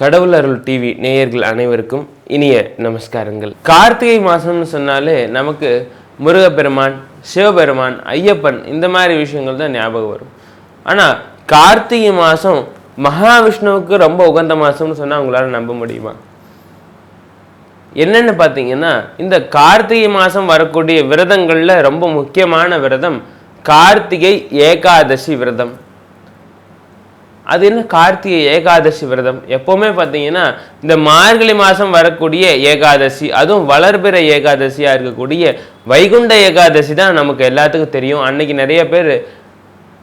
கடவுள் அருள் டிவி நேயர்கள் அனைவருக்கும் இனிய நமஸ்காரங்கள். கார்த்திகை மாதம்னு சொன்னாலே நமக்கு முருகப்பெருமான் சிவபெருமான் ஐயப்பன் இந்த மாதிரி விஷயங்கள் தான் ஞாபகம் வரும். ஆனால் கார்த்திகை மாதம் மகாவிஷ்ணுவுக்கு ரொம்ப உகந்த மாதம்னு சொன்னால் உங்களால் நம்ப முடியுமா? என்னென்னு பார்த்தீங்கன்னா இந்த கார்த்திகை மாதம் வரக்கூடிய விரதங்களில் ரொம்ப முக்கியமான விரதம் கார்த்திகை ஏகாதசி விரதம். அது என்ன? கார்த்திகை ஏகாதசி விரதம். எப்போவுமே பார்த்தீங்கன்னா இந்த மார்கழி மாதம் வரக்கூடிய ஏகாதசி அதுவும் வளர்பிற ஏகாதசியாக இருக்கக்கூடிய வைகுண்ட ஏகாதசி தான் நமக்கு எல்லாத்துக்கும் தெரியும். அன்னைக்கு நிறைய பேர்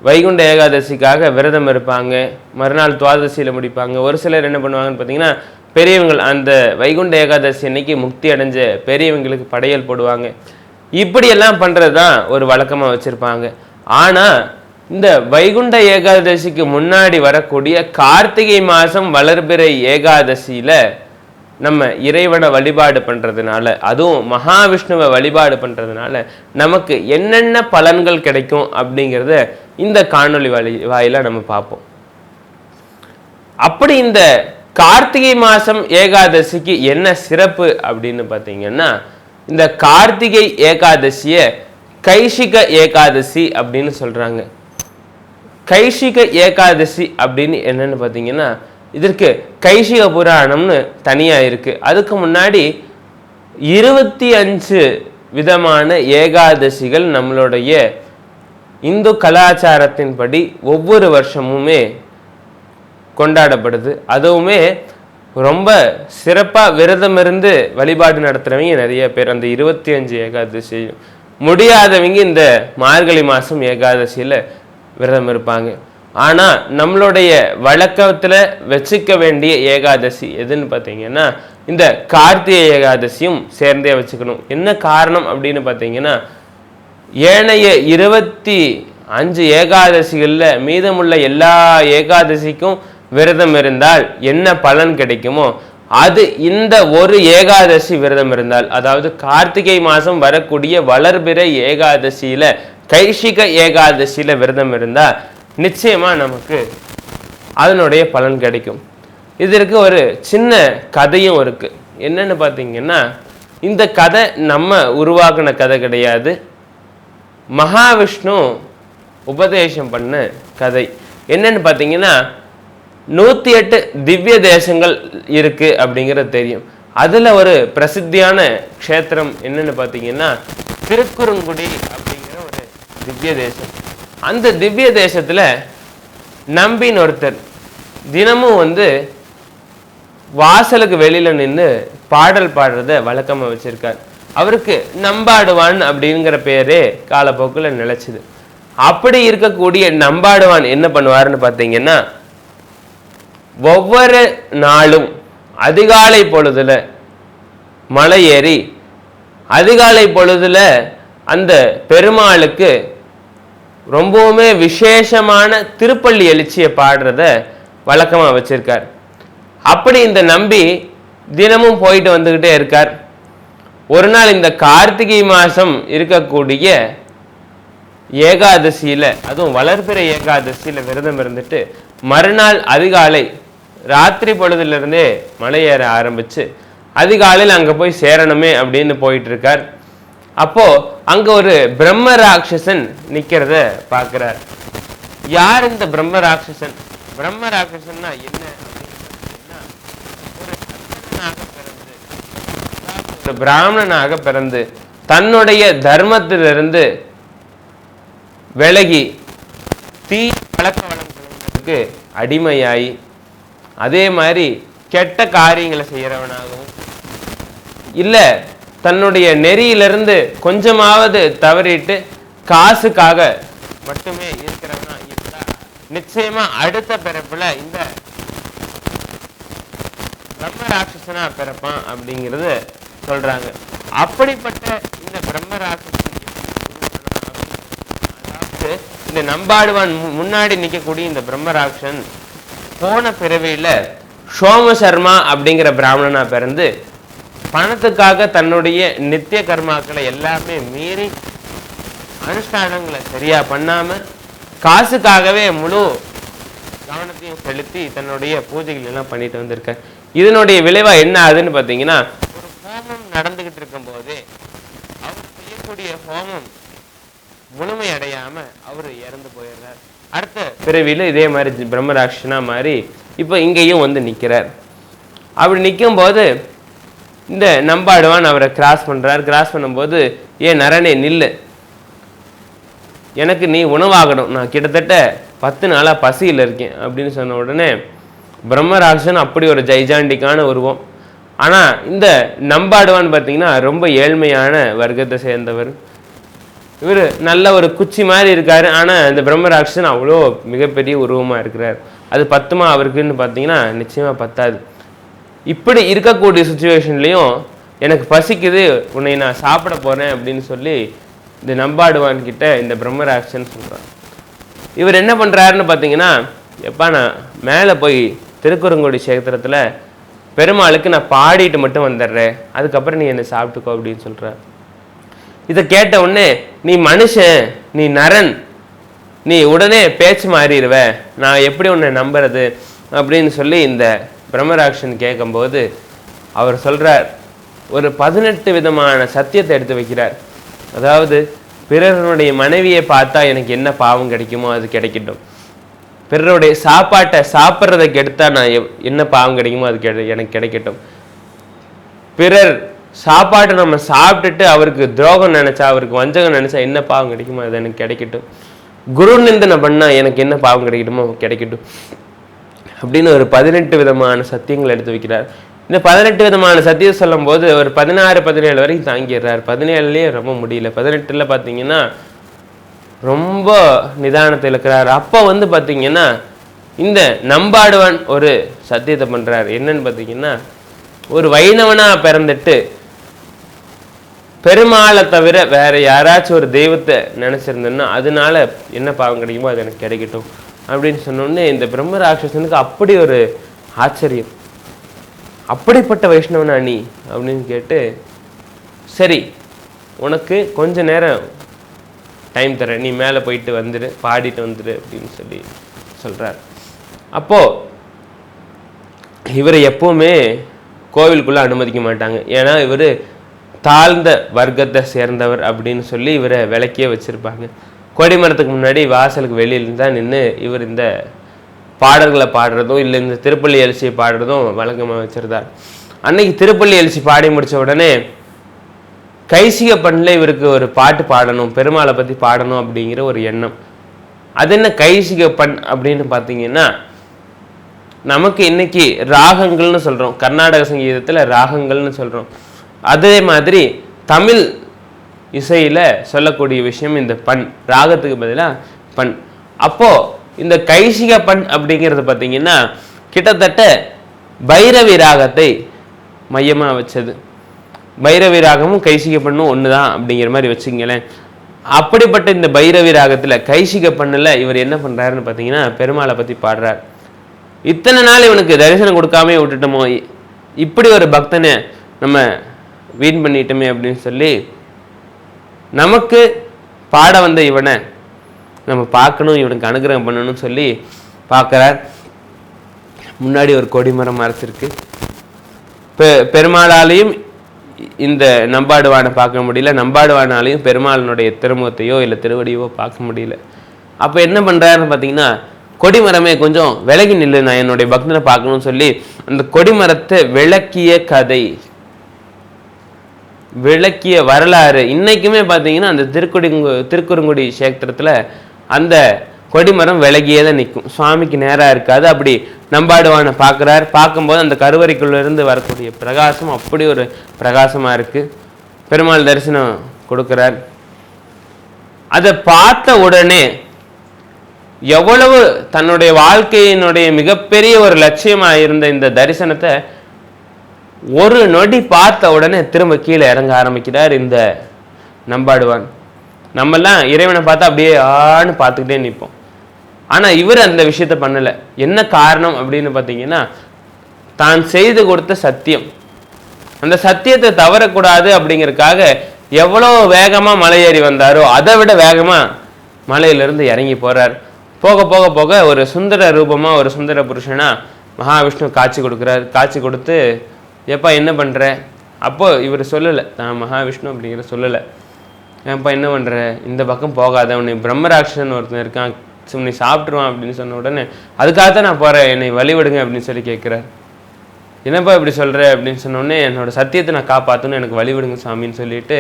வைகுண்ட ஏகாதசிக்காக விரதம் இருப்பாங்க. மறுநாள் துவாதசியில் முடிப்பாங்க. ஒரு சிலர் என்ன பண்ணுவாங்கன்னு பார்த்தீங்கன்னா பெரியவங்கள் அந்த வைகுண்ட ஏகாதசி அன்னைக்கு முக்தி அடைஞ்ச பெரியவங்களுக்கு படையல் போடுவாங்க. இப்படியெல்லாம் பண்ணுறது தான் ஒரு வழக்கமாக வச்சுருப்பாங்க. ஆனால் இந்த வைகுண்ட ஏகாதசிக்கு முன்னாடி வரக்கூடிய கார்த்திகை மாதம் வளர்பிறை ஏகாதசியில் நம்ம இறைவனை வழிபாடு பண்ணுறதுனால அதுவும் மகாவிஷ்ணுவை வழிபாடு பண்ணுறதுனால நமக்கு என்னென்ன பலன்கள் கிடைக்கும் அப்படிங்கிறத இந்த காணொளி வழி வாயில நம்ம பார்ப்போம். அப்படி இந்த கார்த்திகை மாதம் ஏகாதசிக்கு என்ன சிறப்பு அப்படின்னு பார்த்தீங்கன்னா இந்த கார்த்திகை ஏகாதசியை கைஷிக ஏகாதசி அப்படின்னு சொல்கிறாங்க கைஷிக ஏகாதசி அப்படின்னு என்னன்னு பார்த்தீங்கன்னா இதற்கு கைஷிக புராணம்னு தனியாக இருக்குது அதுக்கு முன்னாடி இருபத்தி அஞ்சு விதமான ஏகாதசிகள் நம்மளுடைய இந்து கலாச்சாரத்தின்படி ஒவ்வொரு வருஷமுமே கொண்டாடப்படுது. அதுவுமே ரொம்ப சிறப்பாக விரதம் இருந்து வழிபாடு நடத்துகிறவங்க நிறைய பேர். அந்த இருபத்தி அஞ்சு ஏகாதசி முடியாதவங்க இந்த மார்கழி மாதம் ஏகாதசியில் விரதம் இருப்பாங்க. ஆனால் நம்மளுடைய வழக்கத்தில் வச்சுக்க வேண்டிய ஏகாதசி எதுன்னு பார்த்தீங்கன்னா இந்த கார்த்திகை ஏகாதசியும் சேர்ந்தே வச்சுக்கணும். என்ன காரணம் அப்படின்னு பார்த்தீங்கன்னா ஏனைய இருபத்தி அஞ்சு ஏகாதசிகளில் மீதமுள்ள எல்லா ஏகாதசிக்கும் விரதம் இருந்தால் என்ன பலன் கிடைக்குமோ அது இந்த ஒரு ஏகாதசி விரதம் இருந்தால் அதாவது கார்த்திகை மாதம் வரக்கூடிய வளர்பிற ஏகாதசியில் கைஷிக ஏகாதசியில விரதம் இருந்தால் நிச்சயமா நமக்கு அதனுடைய பலன் கிடைக்கும். இதற்கு ஒரு சின்ன கதையும் இருக்கு. என்னன்னு பார்த்தீங்கன்னா இந்த கதை நம்ம உருவாக்கின கதை கிடையாது. மகாவிஷ்ணு உபதேசம் பண்ண கதை. என்னன்னு பார்த்தீங்கன்னா நூற்றி எட்டு திவ்ய தேசங்கள் இருக்கு அப்படிங்கிறது தெரியும். அதில் ஒரு பிரசித்தியான க்ஷேத்திரம் என்னன்னு பார்த்தீங்கன்னா திருக்குறுங்குடி அப்படி திவ்ய தேசம். அந்த திவ்ய தேசத்தில் நம்பின்னு ஒருத்தர் தினமும் வந்து வாசலுக்கு வெளியில நின்று பாடல் பாடுறத வழக்கமாக வச்சிருக்கார். அவருக்கு நம்பாடுவான் அப்படிங்கிற பேரே காலப்போக்கில் நிலச்சிது. அப்படி இருக்கக்கூடிய நம்பாடுவான் என்ன பண்ணுவாருன்னு பார்த்தீங்கன்னா ஒவ்வொரு நாளும் அதிகாலை பொழுதுல மலை ஏறி அதிகாலை பொழுதுல அந்த பெருமாளுக்கு ரொம்பவுமே விசேஷமான திருப்பள்ளி எழுச்சியை பாடுறத வழக்கமாக வச்சிருக்கார். அப்படி இந்த நம்பி தினமும் போயிட்டு வந்துக்கிட்டே இருக்கார். ஒரு நாள் இந்த கார்த்திகை மாதம் இருக்கக்கூடிய ஏகாதசியில் அதுவும் வளர்பிற ஏகாதசியில் விரதம் இருந்துட்டு மறுநாள் அதிகாலை ராத்திரி பொழுதுலேருந்தே மலை ஏற ஆரம்பித்து அதிகாலையில் அங்கே போய் சேரணுமே அப்படின்னு போயிட்டு அப்போ அங்கே ஒரு பிரம்ம ராட்சசன் நிற்கிறத பார்க்குறார் யார் இந்த பிரம்ம ராட்சசன் பிரம்ம ராட்சசன்னா என்ன? ஒரு பிறந்து பிராமணனாக பிறந்து தன்னுடைய தர்மத்திலிருந்து விலகி தீ பழக்க வழக்கங்களுக்கு அடிமையாய் அதே மாதிரி கெட்ட காரியங்களை செய்கிறவனாகவும் இல்லை தன்னுடைய நெறியிலிருந்து கொஞ்சமாவது தவறிட்டு காசுக்காக மட்டுமே இருக்கிறவனா இருந்தா நிச்சயமா அடுத்த பிறப்புல இந்த பிரம்ம ராட்சசனா பிறப்பான் அப்படிங்கிறது சொல்றாங்க. அப்படிப்பட்ட இந்த பிரம்ம ராட்சசன் அதாவது இந்த நம்பாடுவான் முன்னாடி நிற்கக்கூடிய இந்த பிரம்ம ராட்சன் போன பிறவியில சோம சர்மா அப்படிங்கிற பிராமணனா பிறந்து பணத்துக்காக தன்னுடைய நித்திய கர்மாக்களை எல்லாமே மீறி அனுஷ்டானங்களை சரியா பண்ணாம காசுக்காகவே முழு கவனத்தையும் செலுத்தி தன்னுடைய பூஜைகள் எல்லாம் பண்ணிட்டு வந்திருக்கார். இதனுடைய விளைவா என்ன ஆகுதுன்னு பார்த்தீங்கன்னா ஒரு ஹோமம் நடந்துகிட்டு இருக்கும்போது அவர் செய்யக்கூடிய ஹோமம் முழுமை அடையாம அவர் இறந்து போயிடுறார். அடுத்த பிறவியில இதே மாதிரி பிரம்மராட்சனா மாதிரி இப்போ இங்கேயும் வந்து நிற்கிறார் அப்படி நிற்கும் போது இந்த நம்பாடுவான் அவரை கிராஸ் பண்ணுறார் கிராஸ் பண்ணும்போது ஏன் நரனே நில்லு. எனக்கு நீ உணவாகணும். நான் கிட்டத்தட்ட பத்து நாளாக பசியில் இருக்கேன். அப்படின்னு சொன்ன உடனே பிரம்மராட்சன் அப்படி ஒரு ஜைஜாண்டிக்கான உருவம். ஆனால் இந்த நம்பாடுவான் பார்த்தீங்கன்னா ரொம்ப ஏழ்மையான வர்க்கத்தை சேர்ந்தவர். இவர் நல்ல ஒரு குச்சி மாதிரி இருக்காரு. ஆனால் இந்த பிரம்மராட்சன் அவ்வளோ மிகப்பெரிய உருவமாக இருக்கிறார். அது பத்துமா அவருக்குன்னு பார்த்தீங்கன்னா நிச்சயமாக பத்தாது. இப்படி இருக்கக்கூடிய சுச்சுவேஷன்லேயும் எனக்கு பசிக்குது உன்னை நான் சாப்பிட போகிறேன் அப்படின்னு சொல்லி இந்த நம்பாடுவான் கிட்ட இந்த பிரம்மராட்சன் சொல்கிறான் இவர் என்ன பண்ணுறாருன்னு பார்த்தீங்கன்னா எப்பா நான் மேலே போய் திருக்குறங்குடி சேத்திரத்தில் பெருமாளுக்கு நான் பாடிட்டு மட்டும் வந்துடுறேன். அதுக்கப்புறம் நீ என்னை சாப்பிட்டுக்கோ அப்படின்னு சொல்கிற இதை கேட்ட உடனே நீ மனுஷன் நீ நரன் நீ உடனே பேச்சு மாறிடுவ. நான் எப்படி உன்னை நம்புறது? அப்படின்னு சொல்லி இந்த பிரம்மராக்ஷன் கேட்கும்போது அவர் சொல்றார் ஒரு பதினெட்டு விதமான சத்தியத்தை எடுத்து வைக்கிறார். அதாவது பிறருடைய மனைவியை பார்த்தா எனக்கு என்ன பாவம் கிடைக்குமோ அது கிடைக்கட்டும். பிறருடைய சாப்பாட்டை சாப்பிட்றதை கெடுத்தா நான் என்ன பாவம் கிடைக்குமோ அது கிடை எனக்கு கிடைக்கட்டும். பிறர் சாப்பாட்டை நம்ம சாப்பிட்டுட்டு அவருக்கு துரோகம் நினச்சா அவருக்கு வஞ்சகம் நினச்சா என்ன பாவம் கிடைக்குமோ அது எனக்கு கிடைக்கட்டும். குரு நிந்தனை பண்ணா எனக்கு என்ன பாவம் கிடைக்கட்டுமோ கிடைக்கட்டும். அப்படின்னு ஒரு பதினெட்டு விதமான சத்தியங்கள் எடுத்து வைக்கிறார். இந்த பதினெட்டு விதமான சத்தியம் சொல்லும்போது ஒரு பதினாறு பதினேழு வரைக்கும் தாங்கிடுறார். பதினேழுலேயே ரொம்ப முடியல. பதினெட்டுல பார்த்தீங்கன்னா ரொம்ப நிதானத்தில் இருக்கிறார். அப்போ வந்து பார்த்தீங்கன்னா இந்த நம்பாடுவன் ஒரு சத்தியத்தை பண்ணுறார் என்னன்னு பார்த்தீங்கன்னா ஒரு வைணவனாக பிறந்துட்டு பெருமாளை தவிர வேற யாராச்சும் ஒரு தெய்வத்தை நினச்சிருந்தேன்னா அதனால என்ன பாவம் கிடைக்குமோ அது எனக்கு கிடைக்கட்டும். அப்படின்னு சொன்னோடனே இந்த பிரம்ம ராட்சசனுக்கு அப்படி ஒரு ஆச்சரியம். அப்படிப்பட்ட வைஷ்ணவனா நீ? அப்படின்னு கேட்டு சரி உனக்கு கொஞ்ச நேரம் டைம் தரேன். நீ மேலே போயிட்டு வந்துடு பாடிட்டு வந்துடு அப்படின்னு சொல்லி சொல்கிறார் அப்போது இவரை எப்போவுமே கோவிலுக்குள்ளே அனுமதிக்க மாட்டாங்க. ஏன்னா இவர் தாழ்ந்த வர்க்கத்தை சேர்ந்தவர் அப்படின்னு சொல்லி இவரை விளக்கியே வச்சுருப்பாங்க. கொடிமரத்துக்கு முன்னாடி வாசலுக்கு வெளியில தான் நின்று இவர் இந்த பாடல்களை பாடுறதும் இல்லை இந்த திருப்பள்ளி எழுச்சியை பாடுறதும் வழக்கமாக வச்சிருந்தார். அன்னைக்கு திருப்பள்ளி எழுச்சி பாடி முடிச்ச உடனே கைசிக பண்ணில் இவருக்கு ஒரு பாட்டு பாடணும் பெருமாளை பற்றி பாடணும் அப்படிங்கிற ஒரு எண்ணம். அது என்ன கைசிக பண் அப்படின்னு பார்த்தீங்கன்னா நமக்கு இன்னைக்கு ராகங்கள்னு சொல்கிறோம் கர்நாடக சங்கீதத்தில் ராகங்கள்னு சொல்கிறோம் அதே மாதிரி தமிழ் இசையில் சொல்லக்கூடிய விஷயம் இந்த பண். ராகத்துக்கு பதிலாக பண். அப்போ இந்த கைசிக பண் அப்படிங்கிறது பார்த்தீங்கன்னா கிட்டத்தட்ட பைரவி ராகத்தை மையமாக வச்சது. பைரவி ராகமும் கைசிக பண்ணும் ஒன்று தான் அப்படிங்கிற மாதிரி வச்சுங்களேன் அப்படிப்பட்ட இந்த பைரவி ராகத்தில் கைசிக பண்ணில் இவர் என்ன பண்ணுறாருன்னு பார்த்தீங்கன்னா பெருமாளை பற்றி பாடுறார். இத்தனை நாள் இவனுக்கு தரிசனம் கொடுக்காம விட்டுட்டோமோ இப்படி ஒரு பக்தனை நம்ம வீண் பண்ணிட்டோமே அப்படின்னு சொல்லி நமக்கு பாட வந்த இவனை நம்ம பார்க்கணும் இவனுக்கு அனுகிரகம் பண்ணணும்னு சொல்லி பார்க்குறார். முன்னாடி ஒரு கொடிமரம் மறைச்சிருக்கு. பெ பெருமாளாலையும் இந்த நம்பாடுவானை பார்க்க முடியல. நம்பாடுவானாலையும் பெருமாளினுடைய திருமுகத்தையோ இல்லை திருவடியோ பார்க்க முடியல. அப்போ என்ன பண்ணுறாருன்னு பார்த்தீங்கன்னா கொடிமரமே கொஞ்சம் விலகி நில்லு நான் என்னுடைய பக்தனை பார்க்கணும்னு சொல்லி அந்த கொடிமரத்தை விளக்கிய கதை விளக்கிய வரலாறு. இன்னைக்குமே பார்த்தீங்கன்னா அந்த திருக்குடிங்கு திருக்குறுங்குடி சேத்திரத்தில் அந்த கொடிமரம் விலகியே தான் நிற்கும். சுவாமிக்கு நேராக இருக்காது. அப்படி நம்பாடுவானை பார்க்குறார். பார்க்கும்போது அந்த கருவறைக்குள்ளேருந்து வரக்கூடிய பிரகாசம் அப்படி ஒரு பிரகாசமா இருக்கு. பெருமாள் தரிசனம் கொடுக்குறார். அதை பார்த்த உடனே எவ்வளவு தன்னுடைய வாழ்க்கையினுடைய மிகப்பெரிய ஒரு லட்சியமாக இருந்த இந்த தரிசனத்தை ஒரு நொடி பார்த்த உடனே திரும்ப கீழே இறங்க ஆரம்பிக்கிறார் இந்த நம்பாடுவான். நம்மெல்லாம் இறைவனை பார்த்தா அப்படியே ஆன்னு பார்த்துக்கிட்டே நிற்போம். ஆனால் இவர் அந்த விஷயத்த பண்ணல. என்ன காரணம் அப்படின்னு பார்த்தீங்கன்னா தான் செய்து கொடுத்த சத்தியம். அந்த சத்தியத்தை தவறக்கூடாது அப்படிங்கிறதுக்காக எவ்வளோ வேகமாக மலை ஏறி வந்தாரோ அதை விட வேகமாக மலையிலிருந்து இறங்கி போகிறார் போக போக போக ஒரு சுந்தர ரூபமாக ஒரு சுந்தர புருஷனாக மகாவிஷ்ணு காட்சி கொடுக்குறார். காட்சி கொடுத்து எப்பா என்ன பண்ணுற அப்போது இவர் சொல்லலை. நான் மகாவிஷ்ணு அப்படிங்கிற சொல்லலை. ஏன்ப்பா என்ன பண்ணுற இந்த பக்கம் போகாத. உன்னை பிரம்மராட்சன் ஒருத்தன் இருக்கான். உன்னை சாப்பிட்ருவான் அப்படின்னு சொன்ன உடனே அதுக்காகத்தான் நான் போகிறேன் என்னை வழிவிடுங்க அப்படின்னு சொல்லி கேட்குறார் என்னப்பா இப்படி சொல்கிற அப்படின்னு சொன்ன உடனே என்னோட சத்தியத்தை நான் காப்பாற்றணும் எனக்கு வழிவிடுங்க சாமின்னு சொல்லிட்டு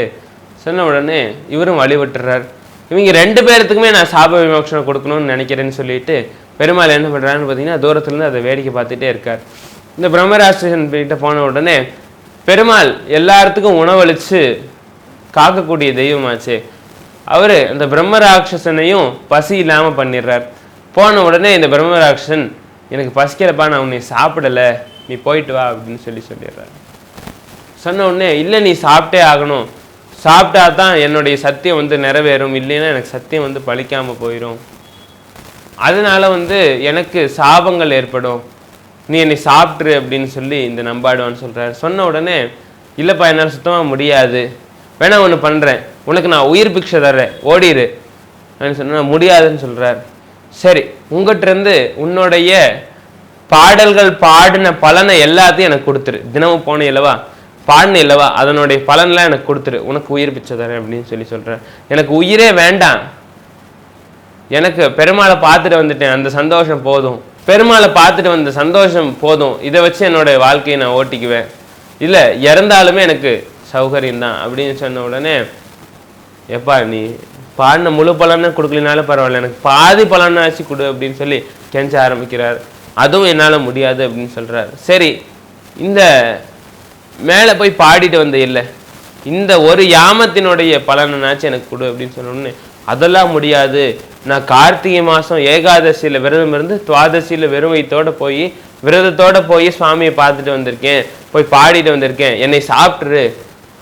சொன்ன உடனே இவரும் வழிவிட்டுறார் இவங்க ரெண்டு பேர்த்துக்குமே நான் சாப விமோசனம் கொடுக்கணும்னு நினைக்கிறேன்னு சொல்லிட்டு பெருமாள் என்ன பண்றாருன்னு பார்த்தீங்கன்னா தூரத்துலேருந்து அதை வேடிக்கை பார்த்துட்டே இருக்கார். இந்த பிரம்மராஷ்டிரன் கிட்ட போன உடனே பெருமாள் எல்லாத்துக்கும் உணவளித்து காக்கக்கூடிய தெய்வமாச்சு. அவர் அந்த பிரம்மராட்சசனையும் பசி இல்லாமல் பண்ணிடுறார் போன உடனே இந்த பிரம்மராட்சன் எனக்கு பசிக்கிறப்பா நான் உன்னை சாப்பிடல. நீ போயிட்டு வா அப்படின்னு சொல்லி சொல்லிடுறார் சொன்ன உடனே இல்லை நீ சாப்பிட்டே ஆகணும். சாப்பிட்டா தான் என்னுடைய சத்தியம் வந்து நிறைவேறும். இல்லைன்னா எனக்கு சத்தியம் வந்து பழிக்காமல் போயிடும் அதனால் வந்து எனக்கு சாபங்கள் ஏற்படும். நீ என்னை சாப்பிட்ரு அப்படின்னு சொல்லி இந்த நம்பாடுவான்னு சொல்றாரு. சொன்ன உடனே இல்லைப்பா என்னால் சுத்தமாக முடியாது. வேணா ஒன்று பண்ணுறேன் உனக்கு நான் உயிர் பிக்ஷை தர்றேன். ஓடிரு. அப்படின்னு சொன்னால் முடியாதுன்னு சொல்கிறார் சரி உங்ககிட்ட இருந்து உன்னுடைய பாடல்கள் பாடின பலனை எல்லாத்தையும் எனக்கு கொடுத்துரு. தினமும் போன இல்லவா பாடின இல்லவா அதனுடைய பலன்லாம் எனக்கு கொடுத்துரு. உனக்கு உயிர் பிச்சை தரேன் அப்படின்னு சொல்லி சொல்கிறேன் எனக்கு உயிரே வேண்டாம். எனக்கு பெருமாளை பார்த்துட்டு வந்துட்டேன். அந்த சந்தோஷம் போதும். பெருமாளை பார்த்துட்டு வந்த சந்தோஷம் போதும். இதை வச்சு என்னோட வாழ்க்கையை நான் ஓட்டிக்குவேன். இல்லை இறந்தாலுமே எனக்கு சௌகரியம் தான் அப்படின்னு சொன்ன உடனே எப்பா நீ பாடின முழு பலனை கொடுக்கலனாலும் பரவாயில்ல. எனக்கு பாதி பலனாச்சு கொடு அப்படின்னு சொல்லி கெஞ்ச ஆரம்பிக்கிறார். அதுவும் என்னால் முடியாது அப்படின்னு சொல்கிறார் சரி இந்த மேலே போய் பாடிட்டு வந்த இல்லை. இந்த ஒரு யாமத்தினுடைய பலனாச்சு எனக்கு கொடு அப்படின்னு சொன்ன உடனே அதெல்லாம் முடியாது. நான் கார்த்திகை மாதம் ஏகாதசியில் விரதம் இருந்து துவாதசியில் வெறும் போய் விரதத்தோடு போய் சுவாமியை பார்த்துட்டு வந்திருக்கேன். போய் பாடிட்டு வந்திருக்கேன். என்னை சாப்பிட்ரு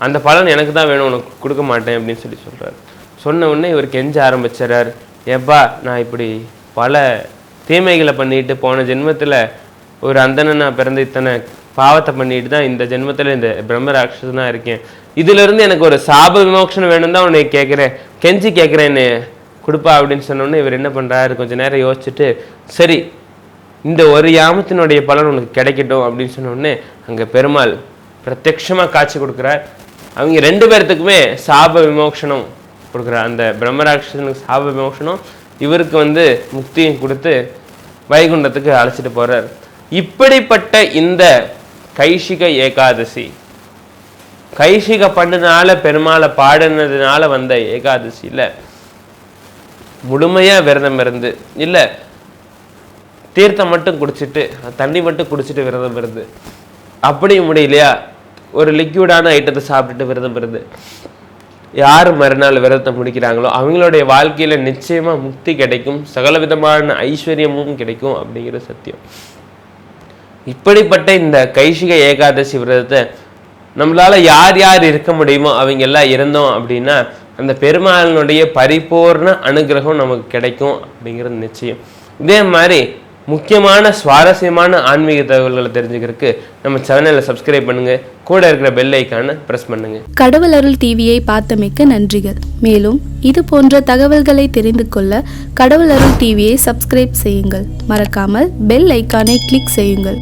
அந்த பலன் எனக்கு தான் வேணும். உனக்கு கொடுக்க மாட்டேன் அப்படின்னு சொல்லி சொல்கிறார் சொன்ன உடனே இவர் கெஞ்ச ஆரம்பிச்சிடறார். எப்பா நான் இப்படி பல தீமைகளை பண்ணிட்டு போன ஜென்மத்தில் ஒரு அந்தணனா பிறந்த இத்தனை பாவத்தை பண்ணிட்டு தான் இந்த ஜென்மத்தில் இந்த பிரம்ம ராட்சசனா இருக்கேன் இதுலேருந்து எனக்கு ஒரு சாப விமோசனம் வேணும் தான் உன்னை கேட்குறேன் கெஞ்சி கேட்குறேன் கொடுப்பா அப்படின்னு சொன்னோன்னே இவர் என்ன பண்ணுறாரு கொஞ்ச நேரம் யோசிச்சுட்டு சரி இந்த ஒரு யாமத்தினுடைய பலன் உனக்கு கிடைக்கட்டும் அப்படின்னு சொன்னோடனே அங்கே பெருமாள் பிரத்யக்ஷமா காட்சி கொடுக்குறார். அவங்க ரெண்டு பேர்த்துக்குமே சாப விமோஷனம் கொடுக்குறார். அந்த பிரம்மராட்சசனுக்கு சாப விமோஷனம் இவருக்கு வந்து முக்தியும் கொடுத்து வைகுண்டத்துக்கு அழைச்சிட்டு போகிறார் இப்படிப்பட்ட இந்த கைஷிக ஏகாதசி கைஷிக பண்ணினால பெருமாளை பாடினதுனால வந்த ஏகாதசியில் முழுமையா விரதம் இருந்து இல்ல தீர்த்தம் மட்டும் குடிச்சிட்டு தண்ணி மட்டும் குடிச்சிட்டு விரதம் இருந்து. அப்படி முடியலையா? ஒரு லிக்யூடான ஐட்டத்தை சாப்பிட்டுட்டு விரதம் இருந்து. யார் மறுநாள் விரதத்தை முடிக்கிறாங்களோ அவங்களுடைய வாழ்க்கையில நிச்சயமா முக்தி கிடைக்கும் சகலவிதமான ஐஸ்வர்யமும் கிடைக்கும் அப்படிங்கிற சத்தியம். இப்படிப்பட்ட இந்த கைஷிக ஏகாதசி விரதத்தை நம்மளால யார் யார் இருக்க முடியுமோ அவங்க எல்லாம் இருந்தோம் அப்படின்னா அந்த பெருமாளினுடைய பரிபூர்ண அனுகிரகம் நமக்கு கிடைக்கும் அப்படிங்கிறது நிச்சயம். இதே மாதிரி முக்கியமான சுவாரஸ்யமான ஆன்மீக தகவல்களை தெரிஞ்சுக்கிறதுக்கு நம்ம சேனலை சப்ஸ்கிரைப் பண்ணுங்க. கூட இருக்கிற பெல் ஐக்கானை ப்ரெஸ் பண்ணுங்க. கடவுள் அருள் டிவியை பார்த்தமைக்க நன்றிகள். மேலும் இது போன்ற தகவல்களை தெரிந்து கொள்ள கடவுள் அருள் டிவியை சப்ஸ்கிரைப் செய்யுங்கள். மறக்காமல் பெல் ஐக்கானை கிளிக் செய்யுங்கள்.